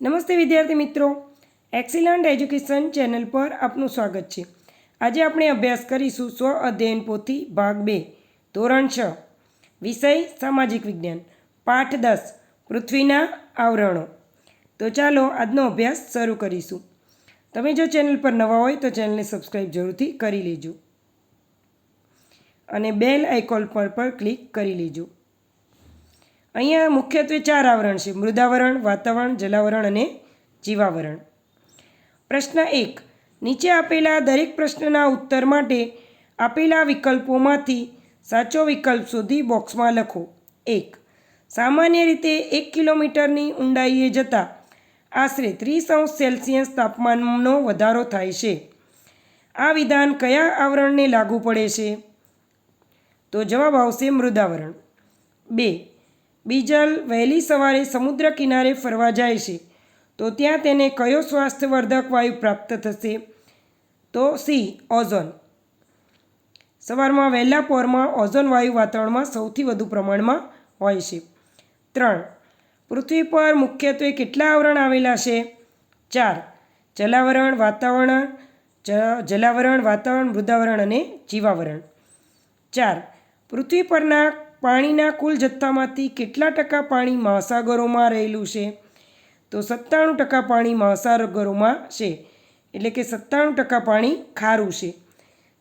નમસ્તે વિદ્યાર્થી મિત્રો. એક્સિલન્ટ એજ્યુકેશન ચેનલ પર આપનું સ્વાગત છે. આજે આપણે અભ્યાસ કરીશું સ્વ અધ્યયન પોથી ભાગ બે, ધોરણ છ, વિષય સામાજિક વિજ્ઞાન, પાઠ દસ, પૃથ્વીના આવરણો. તો ચાલો આજનો અભ્યાસ શરૂ કરીશું. તમે જો ચેનલ પર નવા હોય તો ચેનલને સબસ્ક્રાઈબ જરૂરથી કરી લેજો. અને બેલ આઇકોન પર પર ક્લિક કરી લેજો. અહીંયા મુખ્યત્વે ચાર આવરણ છે. મૃદાવરણ, વાતાવરણ, જલાવરણ અને જીવાવરણ. પ્રશ્ન એક, નીચે આપેલા દરેક પ્રશ્નના ઉત્તર માટે આપેલા વિકલ્પોમાંથી સાચો વિકલ્પ શોધી બોક્સમાં લખો. એક, સામાન્ય રીતે એક કિલોમીટરની ઊંડાઈએ જતાં આશરે ત્રીસ અંશ સેલ્સિયસ તાપમાનનો વધારો થાય છે. આ વિધાન કયા આવરણને લાગુ પડે છે? તો જવાબ આવશે મૃદાવરણ. બે બીજલ વહેલી સવારે સમુદ્ર કિનારે ફરવા જાય છે. તો ત્યાં તેને કયો સ્વાસ્થ્યવર્ધક વાયુ પ્રાપ્ત થશે? તો સી, ઓઝોન. સવારમાં વહેલા પોરમાં ઓઝોન વાયુ વાતાવરણમાં સૌથી વધુ પ્રમાણમાં હોય છે. ત્રણ, પૃથ્વી પર મુખ્યત્વે કેટલા આવરણ આવેલા છે? ચાર, જલાવરણ, વાતાવરણ જલાવરણ, વાતાવરણ, મૃદાવરણ અને જીવાવરણ. ચાર, પૃથ્વી પરના પાણીના કુલ જથ્થામાંથી કેટલા ટકા પાણી મહાસાગરોમાં રહેલું છે? તો સત્તાણું ટકા પાણી મહાસાગરોમાં છે. એટલે કે સત્તાણું ટકા પાણી ખારું છે.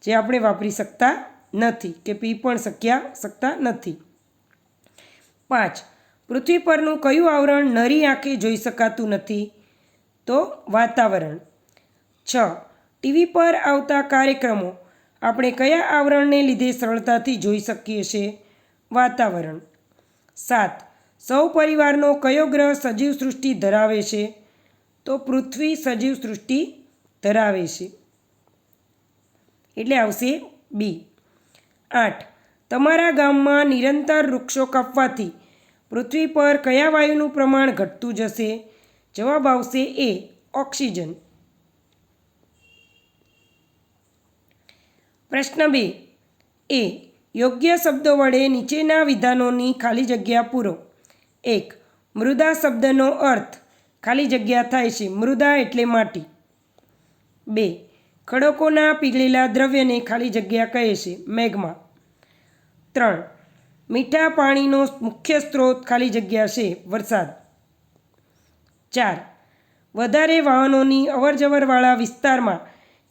જે આપણે વાપરી શકતા નથી કે પી પણ શક્યા શકતા નથી. પાંચ. પૃથ્વી પરનું કયું આવરણ નરી આંખે જોઈ શકાતું નથી? તો વાતાવરણ. છ. ટીવી પર આવતા કાર્યક્રમો. આપણે કયા આવરણને લીધે સરળતાથી જોઈ શકીએ છીએ? વાતાવરણ. સાત, સૌ પરિવારનો કયો ગ્રહ સજીવ સૃષ્ટિ ધરાવે છે? તો પૃથ્વી સજીવ સૃષ્ટિ ધરાવે છે. એટલે આવશે બી. આઠ, તમારા ગામમાં નિરંતર વૃક્ષો કાપવાથી પૃથ્વી પર કયા વાયુનું પ્રમાણ ઘટતું જશે? જવાબ આવશે એ, ઓક્સિજન. પ્રશ્ન બે. એ યોગ્ય શબ્દો વડે નીચેના વિધાનોની ખાલી જગ્યા પૂરો. એક, મૃદા શબ્દનો અર્થ ખાલી જગ્યા થાય છે. મૃદા એટલે માટી. બે, ખડકોના પીગળેલા દ્રવ્યને ખાલી જગ્યા કહે છે. મેઘમાં. ત્રણ, મીઠા પાણીનો મુખ્ય સ્ત્રોત ખાલી જગ્યા છે. વરસાદ. ચાર, વધારે વાહનોની અવરજવરવાળા વિસ્તારમાં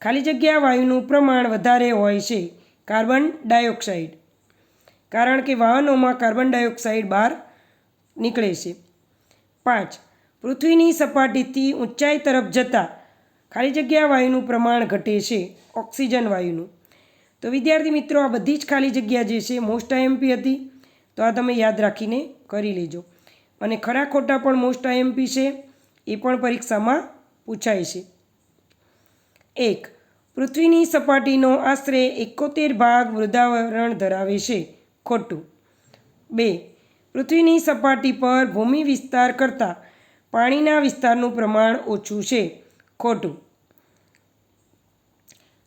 ખાલી જગ્યા વાયુનું પ્રમાણ વધારે હોય છે. Carbon dioxide. કારણ કે વાહનોમાં કાર્બન ડાયોક્સાઇડ બહાર નીકળે છે. પાંચ, પૃથ્વીની સપાટીથી ઊંચાઈ તરફ જતાં ખાલી જગ્યા વાયુનું પ્રમાણ ઘટે છે, ઓક્સિજન વાયુનું. તો વિદ્યાર્થી મિત્રો, આ બધી જ ખાલી જગ્યા જે છે મોસ્ટ આઈએમપી હતી. તો આ તમે યાદ રાખીને કરી લેજો. અને ખરા ખોટા પણ મોસ્ટ આઈએમપી છે, એ પણ પરીક્ષામાં પૂછાય છે. એક પૃથ્વીની સપાટીનો આશરે એકોતેર ભાગ મૃદાવરણ ધરાવે છે. ખોટું. બે. પૃથ્વીની સપાટી પર ભૂમિ વિસ્તાર કરતાં પાણીના વિસ્તારનું પ્રમાણ ઓછું છે. ખોટું.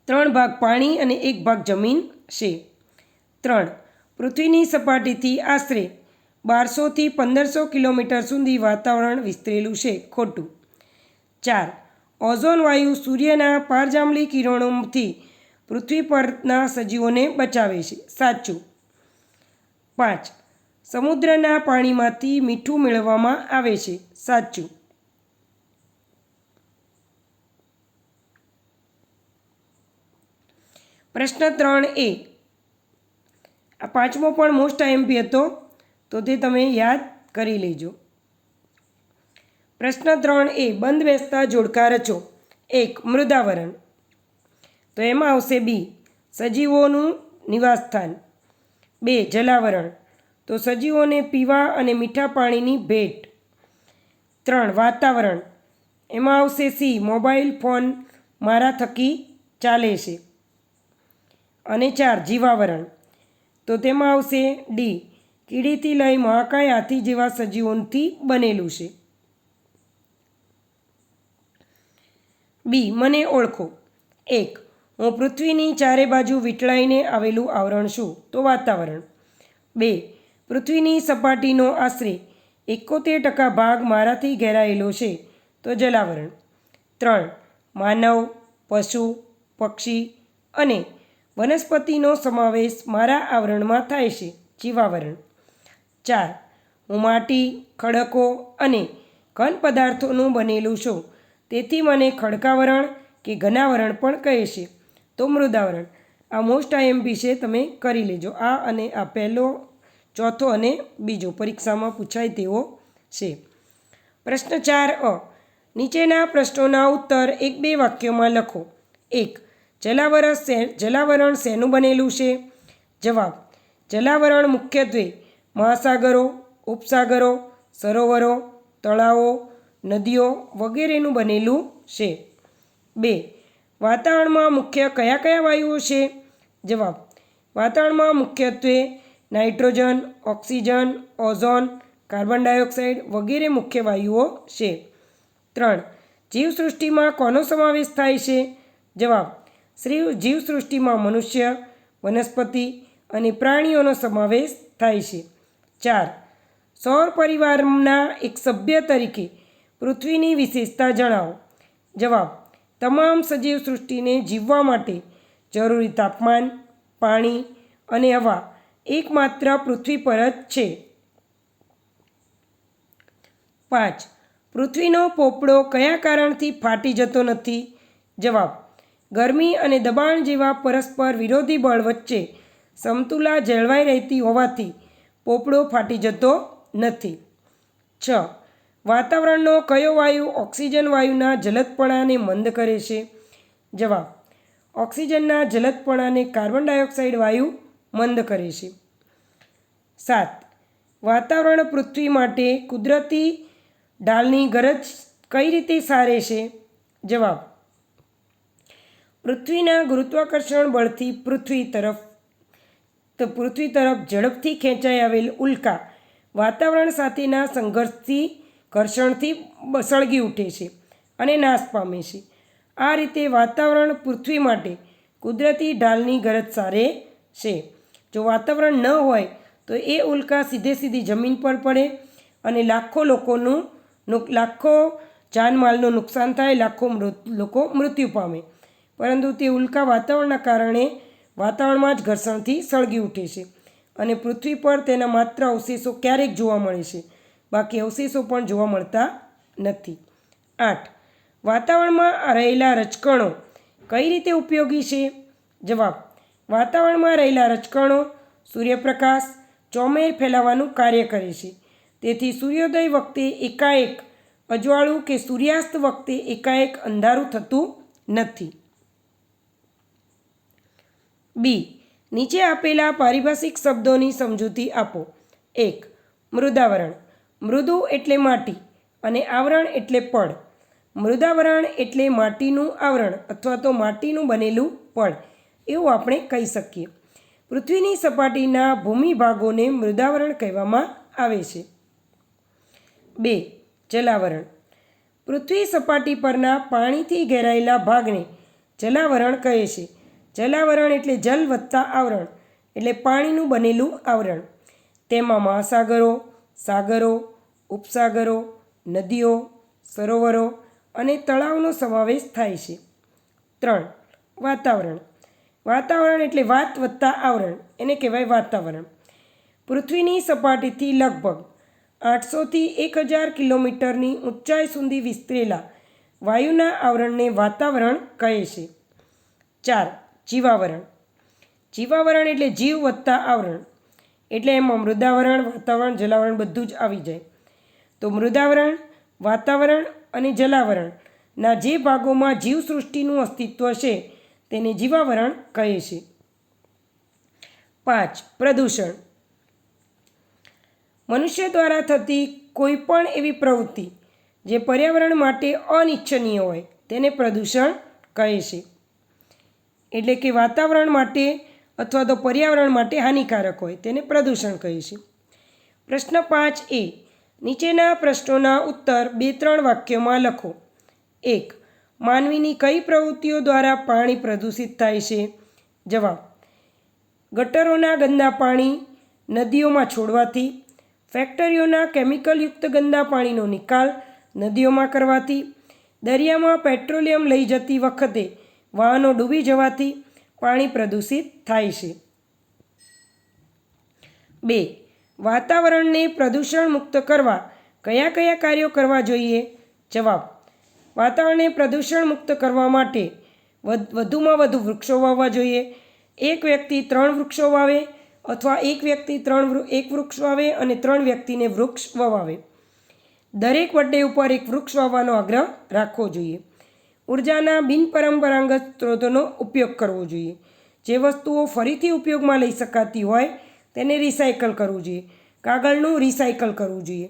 ત્રણ ભાગ પાણી અને એક ભાગ જમીન છે. ત્રણ. પૃથ્વીની સપાટીથી આશરે બારસોથી પંદરસો કિલોમીટર સુધી વાતાવરણ વિસ્તરેલું છે. ખોટું. ચાર. ઓઝોન વાયુ સૂર્યના પારજાંબલી કિરણોથી પૃથ્વી પરના સજીવોને બચાવે છે. સાચું. પાંચ. સમુદ્રના પાણીમાંથી મીઠું મેળવવામાં આવે છે. સાચું. પ્રશ્ન ત્રણ એ. આ પાંચમો પણ મોસ્ટ આઈએમપી હતો, તો તે તમે યાદ કરી લેજો. પ્રશ્ન ત્રણ એ બંધ બેસતા જોડકા રચો. એક, મૃદાવરણ. તો એમાં આવશે બી, સજીવોનું નિવાસસ્થાન. બે, જલાવરણ. તો સજીવોને પીવા અને મીઠા પાણીની ભેટ. ત્રણ, વાતાવરણ. એમાં આવશે સી, મોબાઈલ ફોન મારા થકી ચાલે છે. અને ચાર, જીવાવરણ. તો તેમાં આવશે ડી, કીડીથી લઈ મહાકાય હાથી જેવા સજીવોથી બનેલું છે. બી, મને ઓળખો. એક, હું પૃથ્વીની ચારે બાજુ વીંટળાઈને આવેલું આવરણ છું, તો વાતાવરણ. બે, પૃથ્વીની સપાટીનો આશરે એકોતેર ટકા ભાગ મારાથી ઘેરાયેલો છે, તો જલાવરણ. ત્રણ, માનવ, પશુ, પક્ષી અને વનસ્પતિનો સમાવેશ મારા આવરણમાં થાય છે, જીવાવરણ. ચાર, હું માટી, ખડકો અને ઘન પદાર્થોનું બનેલું છું તેથી મને ખડકાવરણ કે ઘનાવરણ પણ કહે છે. તો મૃદાવરણ, આ મોસ્ટ આઈએમપી છે, તમે કરી લેજો. આ અને આ પહેલો, ચોથો અને બીજો પરીક્ષામાં પૂછાય તેવો છે. પ્રશ્ન ચાર અ, નીચેના પ્રશ્નોના ઉત્તર એક બે વાક્યોમાં લખો. એક, જલાવરણ શે જલાવરણ શેનું બનેલું છે? જવાબ, જલાવરણ મુખ્યત્વે મહાસાગરો, ઉપસાગરો, સરોવરો, તળાવો નદીઓ વગેરેનું બનેલું છે. બે, વાતાવરણમાં મુખ્ય કયા કયા વાયુઓ છે? જવાબ, વાતાવરણમાં મુખ્યત્વે nitrogen, oxygen, ozone, carbon dioxide વગેરે મુખ્ય વાયુઓ છે. ત્રણ, જીવસૃષ્ટિમાં કોનો સમાવેશ થાય છે? જવાબ, શ્રી જીવસૃષ્ટિમાં મનુષ્ય, વનસ્પતિ અને પ્રાણીઓનો સમાવેશ થાય છે. ચાર, સૌર પરિવારના એક સભ્ય તરીકે પૃથ્વીની વિશેષતા જણાવો. જવાબ, તમામ સજીવ સૃષ્ટિને જીવવા માટે જરૂરી તાપમાન, પાણી અને હવા એકમાત્ર પૃથ્વી પર જ છે. પાંચ, પૃથ્વીનો પોપડો કયા કારણથી ફાટી જતો નથી? જવાબ, ગરમી અને દબાણ જેવા પરસ્પર વિરોધી બળ વચ્ચે સમતુલા જળવાઈ રહેતી હોવાથી પોપડો ફાટી જતો નથી. છ વાતાવરણનો કયો વાયુ ઓક્સિજન વાયુના જલદપણાને મંદ કરે છે? જવાબ, ઓક્સિજનના જલદપણાને કાર્બન ડાયોક્સાઇડ વાયુ મંદ કરે છે. સાત, વાતાવરણ પૃથ્વી માટે કુદરતી ઢાલની ગરજ કઈ રીતે સારે છે? જવાબ, પૃથ્વીના ગુરુત્વાકર્ષણ બળથી પૃથ્વી તરફ, તો પૃથ્વી તરફ ઝડપથી ખેંચાઈ આવેલ ઉલ્કા વાતાવરણ સાથેના સંઘર્ષથી ઘર્ષણથી સળગી ઉઠે છે અને નાશ પામે છે. આ રીતે વાતાવરણ પૃથ્વી માટે કુદરતી ઢાલની ગરજ સારે છે. જો વાતાવરણ ન હોય તો એ ઉલ્કા સીધે સીધી જમીન પર પડે અને લાખો લોકોનું લાખો જાનમાલનું નુકસાન થાય, લાખો લોકો મૃત્યુ પામે. પરંતુ તે ઉલ્કા વાતાવરણના કારણે વાતાવરણમાં જ ઘર્ષણથી સળગી ઉઠે છે અને પૃથ્વી પર તેના માત્ર અવશેષો ક્યારેક જોવા મળે છે. બાકી અવશેષો પણ જોવા મળતા નથી. આઠ. વાતાવરણમાં રહેલા રચકણો કઈ રીતે ઉપયોગી છે? જવાબ. વાતાવરણમાં રહેલા રચકણો સૂર્યપ્રકાશ, ચોમેર ફેલાવવાનું કાર્ય કરે છે. તેથી સૂર્યોદય વખતે એકાએક અજવાળું કે સૂર્યાસ્ત વખતે એકાએક અંધારું થતું નથી. બી. નીચે આપેલા પારિભાષિક શબ્દોની સમજૂતી આપો. એક. મૃદાવરણ. મૃદુ એટલે માટી અને આવરણ એટલે પડ. મૃદાવરણ એટલે માટીનું આવરણ અથવા તો માટીનું બનેલું પડ. એવું આપણે કહી શકીએ. પૃથ્વીની સપાટીના ભૂમિભાગોને મૃદાવરણ કહેવામાં આવે છે. બે, જલાવરણ. પૃથ્વી સપાટી પરના પાણીથી ઘેરાયેલા ભાગને જલાવરણ કહે છે. જલાવરણ એટલે જલ વત્તા આવરણ એટલે પાણીનું બનેલું આવરણ. તેમાં મહાસાગરો, સાગરો ઉપસાગરો, નદીઓ, સરોવરો અને તળાવનો સમાવેશ થાય છે. ત્રણ, વાતાવરણ. વાતાવરણ એટલે વાત વત્તા આવરણ. એને કહેવાય વાતાવરણ. પૃથ્વીની સપાટીથી લગભગ આઠસોથી એક હજાર કિલોમીટરની ઊંચાઈ સુધી વિસ્તરેલા વાયુના આવરણને વાતાવરણ કહે છે. ચાર, જીવાવરણ. જીવાવરણ એટલે જીવ વત્તા આવરણ. એટલે એમાં મૃદાવરણ વાતાવરણ, જલાવરણ બધું જ આવી જાય. તો મૃદાવરણ, વાતાવરણ અને જલાવરણના જે ભાગોમાં જીવસૃષ્ટિનું અસ્તિત્વ છે તેને જીવાવરણ કહે છે. પાંચ, પ્રદૂષણ. મનુષ્ય દ્વારા થતી કોઈપણ એવી પ્રવૃત્તિ જે પર્યાવરણ માટે અનિચ્છનીય હોય તેને પ્રદૂષણ કહે છે. એટલે કે વાતાવરણ માટે અથવા તો પર્યાવરણ માટે હાનિકારક હોય તેને પ્રદૂષણ કહે છે. પ્રશ્ન પાંચ એ નીચેના પ્રશ્નોના ઉત્તર બે ત્રણ વાક્યોમાં લખો. એક, માનવીની કઈ પ્રવૃત્તિઓ દ્વારા પાણી પ્રદૂષિત થાય છે? જવાબ, ગટરોના ગંદા પાણી નદીઓમાં છોડવાથી, ફેક્ટરીઓના કેમિકલયુક્ત ગંદા પાણીનો નિકાલ નદીઓમાં કરવાથી, દરિયામાં પેટ્રોલિયમ લઈ જતી વખતે વાહનો ડૂબી જવાથી પાણી પ્રદૂષિત થાય છે. બે વાતાવરણને પ્રદૂષણ મુક્ત કરવા કયા કયા કાર્યો કરવા જોઈએ? જવાબ, વાતાવરણને પ્રદૂષણ મુક્ત કરવા માટે વધ- વધુમાં વધુ વૃક્ષો વાવવા જોઈએ. એક વ્યક્તિ ત્રણ વૃક્ષો વાવે અથવા એક વ્યક્તિ ત્રણ એક વૃક્ષ વાવે અને ત્રણ વ્યક્તિને વૃક્ષ વવાવે. દરેક બર્થડે ઉપર એક વૃક્ષ વાવવાનો આગ્રહ રાખવો જોઈએ. ઉર્જાના બિનપરંપરાગત સ્ત્રોતોનો ઉપયોગ કરવો જોઈએ. જે વસ્તુઓ ફરીથી ઉપયોગમાં લઈ શકાતી હોય તેને રિસાયકલ કરવું જોઈએ. કાગળનું રિસાયકલ કરવું જોઈએ.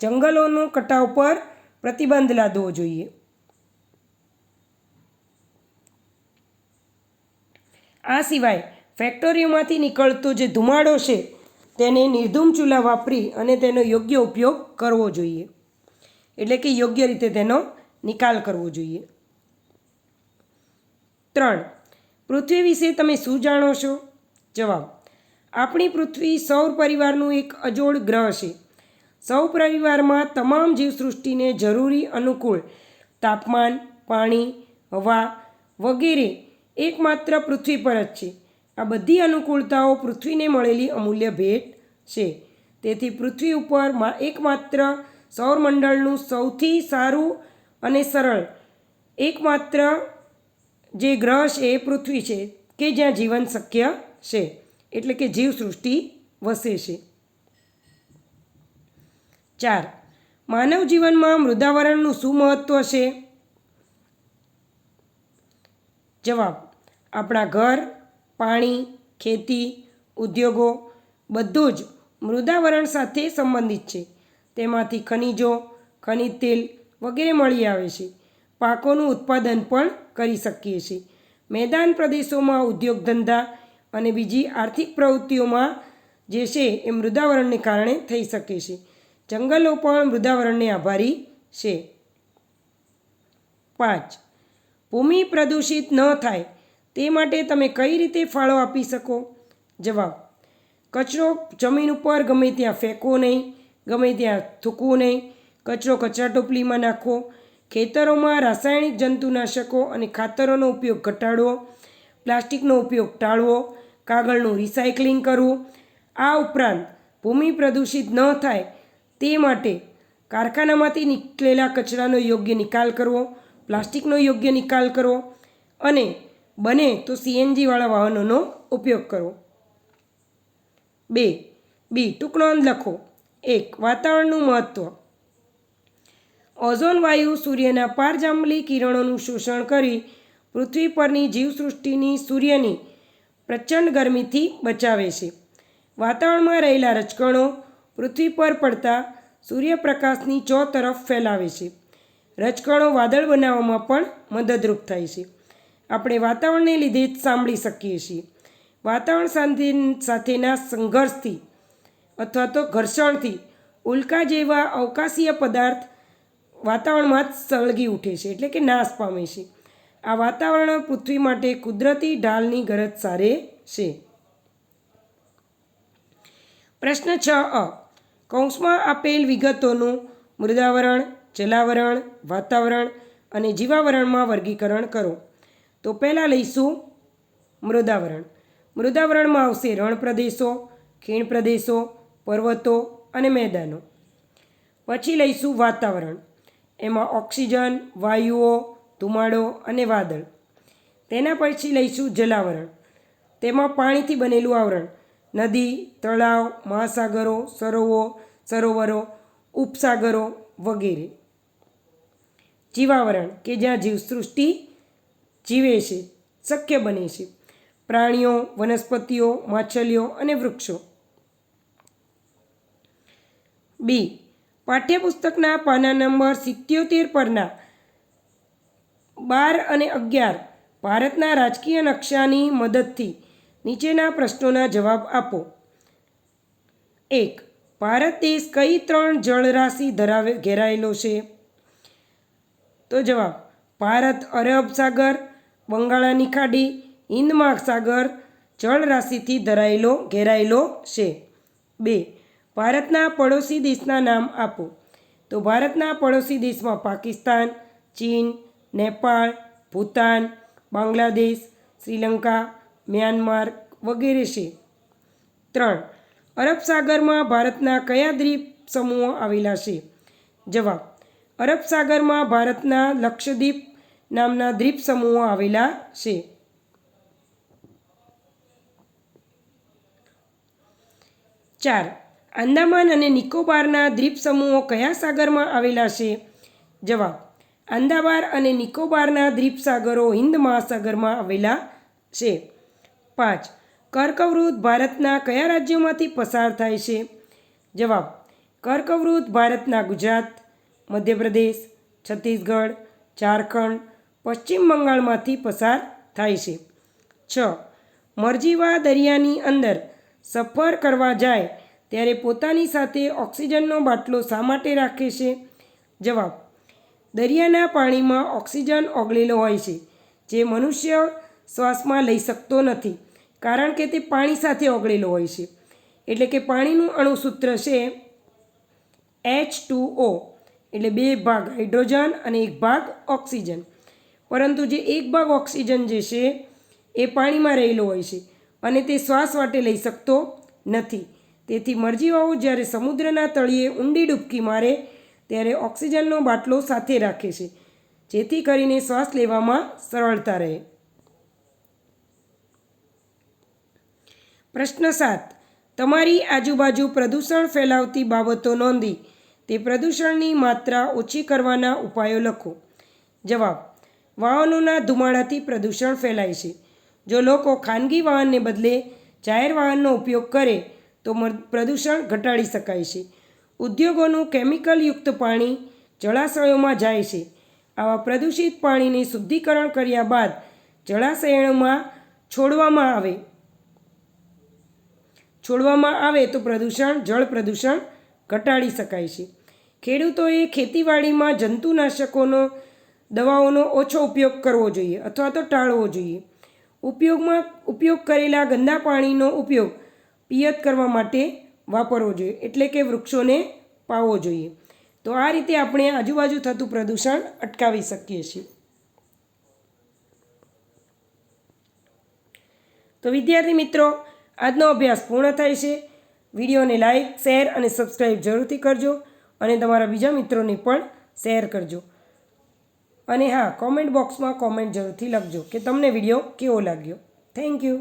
જંગલોનો કટાવ પર પ્રતિબંધ લાદવો જોઈએ. આ સિવાય ફેક્ટરીઓમાંથી નીકળતો જે ધુમાડો છે, તેને નિર્ધૂમ ચૂલા વાપરી અને તેનો યોગ્ય ઉપયોગ કરવો જોઈએ. એટલે કે યોગ્ય રીતે તેનો નિકાલ કરવો જોઈએ. ત્રણ, પૃથ્વી વિશે તમે શું જાણો છો? જવાબ આપણી પૃથ્વી સૌર પરિવારનું એક અજોડ ગ્રહ છે. સૌર પરિવારમાં તમામ જીવસૃષ્ટિને જરૂરી અનુકૂળ તાપમાન, પાણી, હવા વગેરે એકમાત્ર પૃથ્વી પર જ છે. આ બધી અનુકૂળતાઓ પૃથ્વીને મળેલી અમૂલ્ય ભેટ છે. તેથી પૃથ્વી ઉપર એકમાત્ર સૌરમંડળનું સૌથી સારું અને સરળ એકમાત્ર જે ગ્રહ છે એ પૃથ્વી છે, કે જ્યાં જીવન શક્ય છે. એટલે કે જીવસૃષ્ટિ વસે છે. ચાર. માનવ જીવનમાં મૃદાવરણનું શું મહત્ત્વ છે? જવાબ. આપણા ઘર, પાણી, ખેતી, ઉદ્યોગો બધું જ મૃદાવરણ સાથે સંબંધિત છે. તેમાંથી ખનિજો, ખનિજ તેલ વગેરે મળી આવે છે. પાકોનું ઉત્પાદન પણ કરી શકીએ છીએ. મેદાન પ્રદેશોમાં ઉદ્યોગ ધંધા અને બીજી આર્થિક પ્રવૃત્તિઓમાં જે છે એ મૃદાવરણને કારણે થઈ શકે છે. જંગલો પણ મૃદાવરણને આભારી છે. પાંચ. ભૂમિ પ્રદૂષિત ન થાય, તે માટે તમે કઈ રીતે ફાળો આપી શકો? જવાબ. કચરો જમીન ઉપર ગમે ત્યાં ફેંકવો નહીં, ગમે ત્યાં થૂકવું નહીં. કચરો કચરા ટોપલીમાં નાખવો ખેતરોમાં રાસાયણિક જંતુનાશકો અને ખાતરોનો ઉપયોગ ઘટાડવો. પ્લાસ્ટિકનો ઉપયોગ ટાળવો, કાગળનું રિસાયકલિંગ કરવું, આ ઉપરાંત ભૂમિ પ્રદૂષિત ન થાય તે માટે કારખાનામાંથી નીકળેલા કચરાનો યોગ્ય નિકાલ કરવો, પ્લાસ્ટિકનો યોગ્ય નિકાલ કરવો અને બને તો સીએનજીવાળા વાહનોનો ઉપયોગ કરવો. બે, બી ટૂંકનોંધ લખો. એક, વાતાવરણનું મહત્ત્વ ઓઝોન વાયુ સૂર્યના પારજાંબલી કિરણોનું શોષણ કરી પૃથ્વી પરની જીવસૃષ્ટિની સૂર્યની પ્રચંડ ગરમીથી બચાવે છે. વાતાવરણમાં રહેલા રજકણો પૃથ્વી પર પડતા સૂર્યપ્રકાશની ચો તરફ ફેલાવે છે. રજકણો વાદળ બનાવવામાં પણ મદદરૂપ થાય છે. આપણે વાતાવરણને લીધે જ સાંભળી શકીએ છીએ. વાતાવરણ સાથે, સાથેના સંઘર્ષથી અથવા તો ઘર્ષણથી ઉલ્કા જેવા અવકાશીય પદાર્થ વાતાવરણમાં જ સળગી ઉઠે છે, એટલે કે નાશ પામે છે. આ વાતાવરણ પૃથ્વી માટે કુદરતી ઢાલની ગરજ સારે છે. પ્રશ્ન છ અ. કૌંસમાં આપેલ વિગતોનું મૃદાવરણ, જલાવરણ, વાતાવરણ અને જીવાવરણમાં વર્ગીકરણ કરો. તો પહેલાં લઈશું મૃદાવરણ. મૃદાવરણમાં આવશે રણ પ્રદેશો, ખીણ પ્રદેશો, પર્વતો અને મેદાનો. પછી લઈશું વાતાવરણ. એમાં ઓક્સિજન, વાયુઓ ધુમાડો અને વાદળ. તેના પછી લઈશું જલાવરણ. તેમાં પાણીથી બનેલું આવરણ. નદી, તળાવ, મહાસાગરો સરોવો સરોવરો, ઉપસાગરો વગેરે. જીવાવરણ, કે જ્યાં જીવસૃષ્ટિ જીવે છે, શક્ય બને છે. પ્રાણીઓ, વનસ્પતિઓ, માછલીઓ અને વૃક્ષો. બી. પાઠ્યપુસ્તકના પાના નંબર સિત્યોતેર પરના બાર અને અગિયાર ભારતના રાજકીય નકશાની મદદથી નીચેના પ્રશ્નોના જવાબ આપો. એક, ભારત દેશ કઈ ત્રણ જળરાશિ ધરાવે, ઘેરાયેલો છે? તો જવાબ, ભારત, અરબ સાગર, બંગાળાની ખાડી હિન્દ મહાસાગર જળરાશિથી ધરાયેલો, ઘેરાયેલો છે. બે, ભારતના પડોશી દેશના નામ આપો. તો ભારતના પડોશી દેશમાં પાકિસ્તાન, ચીન નેપાળ, ભૂતાન, બાંગ્લાદેશ, શ્રીલંકા, મ્યાનમાર વગેરે છે. ત્રણ, અરબ સાગરમાં ભારતના કયા દ્વીપ સમૂહો આવેલા છે? જવાબ, અરબ સાગરમાં ભારતના લક્ષદ્વીપ નામના દ્વીપ સમૂહો આવેલા છે. ચાર, આંદામાન અને નિકોબારના દ્વીપ સમૂહો કયા સાગરમાં આવેલા છે? જવાબ આંદામાન અને નિકોબારના દ્વીપસાગરો હિન્દ મહાસાગરમાં આવેલા છે. પાંચ, કર્કવૃત ભારતના કયા રાજ્યોમાંથી પસાર થાય છે? જવાબ, કર્કવૃત ભારતના ગુજરાત, મધ્યપ્રદેશ, છત્તીસગઢ, ઝારખંડ, પશ્ચિમ બંગાળમાંથી પસાર થાય છે. છ, મરજીવા દરિયાની અંદર સફર કરવા જાય ત્યારે પોતાની સાથે ઓક્સિજનનો બાટલો શા માટે રાખે છે? જવાબ દરિયાના પાણીમાં ઓક્સિજન ઓગળેલો હોય છે, જે મનુષ્ય શ્વાસમાં લઈ શકતો નથી, કારણ કે તે પાણી સાથે ઓગળેલો હોય છે. એટલે કે પાણીનું અણુસૂત્ર છે એચ ટુ ઓ, એટલે બે ભાગ હાઇડ્રોજન અને એક ભાગ ઓક્સિજન. પરંતુ જે એક ભાગ ઓક્સિજન જે છે, એ પાણીમાં રહેલો હોય છે અને તે શ્વાસ માટે લઈ શકતો નથી. તેથી મરજીવાઓ જ્યારે સમુદ્રના તળિયે ઊંડી ડૂબકી મારે ત્યારે ઓક્સિજનનો બાટલો સાથે રાખે છે, જેથી કરીને શ્વાસ લેવામાં સરળતા રહે. પ્રશ્ન સાત. તમારી આજુબાજુ પ્રદૂષણ ફેલાવતી બાબતો નોંધી તે પ્રદૂષણની માત્રા ઓછી કરવાના ઉપાયો લખો. જવાબ. વાહનોના ધુમાડાથી પ્રદૂષણ ફેલાય છે. જો લોકો ખાનગી વાહનને બદલે જાહેર વાહનનો ઉપયોગ કરે, તો પ્રદૂષણ ઘટાડી શકાય છે. ઉદ્યોગોનું કેમિકલયુક્ત પાણી જળાશયોમાં જાય છે. આવા પ્રદૂષિત પાણીને શુદ્ધિકરણ કર્યા બાદ જળાશયોમાં છોડવામાં આવે. છોડવામાં આવે તો પ્રદૂષણ, જળ પ્રદૂષણ ઘટાડી શકાય છે. ખેડૂતોએ ખેતીવાડીમાં જંતુનાશકોનો દવાઓનો ઓછો ઉપયોગ કરવો જોઈએ અથવા તો ટાળવો જોઈએ. ઉપયોગમાં, ઉપયોગ કરેલા ગંદા પાણીનો ઉપયોગ પિયત કરવા માટે વાપરવો જોઈએ. એટલે કે વૃક્ષોને પાવો જોઈએ. તો આ રીતે આપણે આજુબાજુ થતું પ્રદૂષણ અટકાવી શકીએ છીએ. તો વિદ્યાર્થી મિત્રો, આજનો અભ્યાસ પૂર્ણ થાય છે. વિડીયોને લાઇક શેર અને સબસ્ક્રાઈબ જરૂરથી કરજો અને તમારા બીજા મિત્રોને પણ શેર કરજો. અને હા, કોમેન્ટ બોક્સમાં કોમેન્ટ જરૂરથી લખજો કે તમને વીડિયો કેવો લાગ્યો. Thank you.